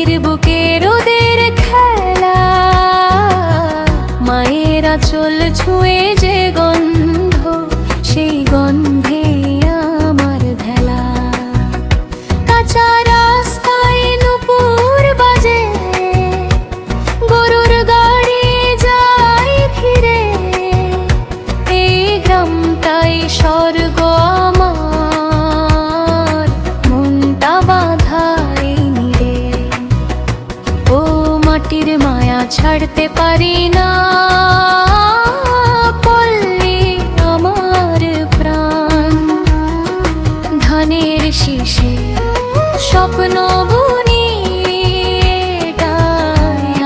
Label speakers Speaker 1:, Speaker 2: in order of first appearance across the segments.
Speaker 1: মায়ের বুকে রোদের খেলা। মায়েরা চল ছুঁয়ে থাকতে পারি না। পল্লী আমার প্রাণ। ধানের শীষে স্বপ্ন বুনি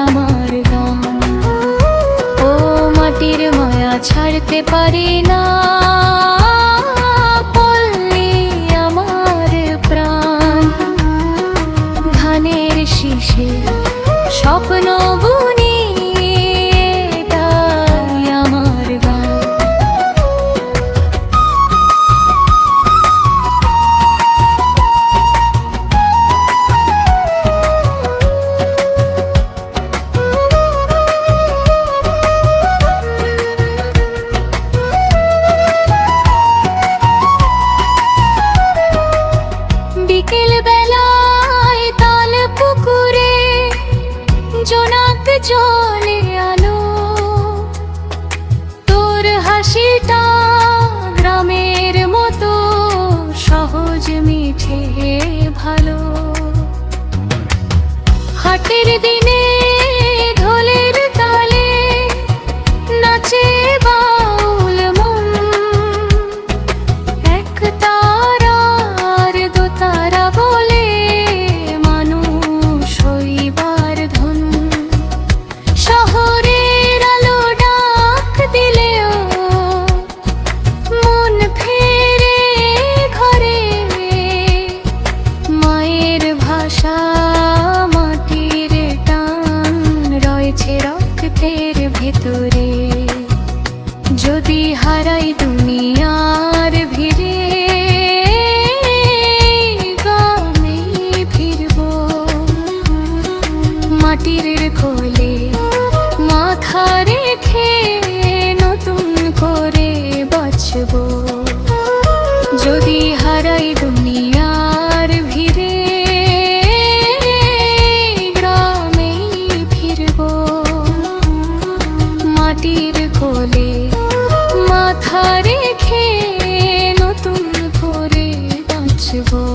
Speaker 1: আমার গান। ও মাটির মায়া ছাড়তে পারি না। নাথ চল যাই দুনিয়ার ভিড়ে গামে ফিরব। মাটির খোলে মাথা রেখে নতুন করে বাঁচব। যদি You.